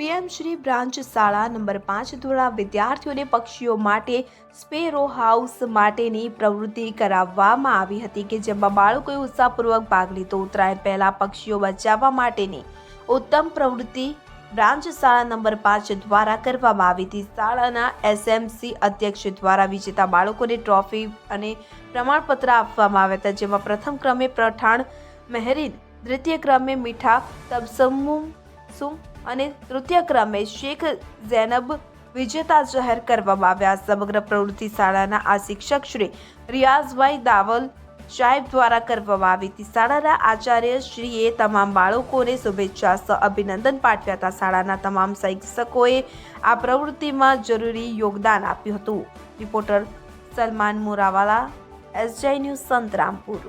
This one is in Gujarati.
પીએમ શ્રી બ્રાન્ચ શાળા નંબર પાંચ દ્વારા વિદ્યાર્થીઓને પક્ષીઓ માટે સ્પેરો હાઉસ માટેની પ્રવૃત્તિ કરાવવામાં આવી હતી કે જેમાં બાળકોએ ઉત્સાહપૂર્વક ભાગ લીધો. ઉત્તરાયણ પહેલા પક્ષીઓ બચાવવા માટેની ઉત્તમ પ્રવૃત્તિ બ્રાન્ચ શાળા નંબર પાંચ દ્વારા કરવામાં આવી હતી. શાળાના એસએમસી અધ્યક્ષ દ્વારા વિજેતા બાળકોને ટ્રોફી અને પ્રમાણપત્ર આપવામાં આવ્યા હતા, જેમાં પ્રથમ ક્રમે પ્રઠાણ મહેરીન, દ્વિતીય ક્રમે મીઠા તબસમુમ સુમ અને તૃતીય ક્રમે શેખ ઝૈનબ વિજેતા જાહેર કરવામાં આવ્યા. સમગ્ર પ્રવૃત્તિ શાળાના આ શિક્ષક શ્રી રિયાઝભાઈ દાવલ સાહેબ દ્વારા કરવામાં આવી હતી. શાળાના આચાર્ય શ્રીએ તમામ બાળકોને શુભેચ્છા સહ અભિનંદન પાઠવ્યા હતા. શાળાના તમામ શિક્ષકોએ આ પ્રવૃત્તિમાં જરૂરી યોગદાન આપ્યું હતું. રિપોર્ટર સલમાન મુરાવાલા એસજાઈ ન્યૂઝ સંતરામપુર.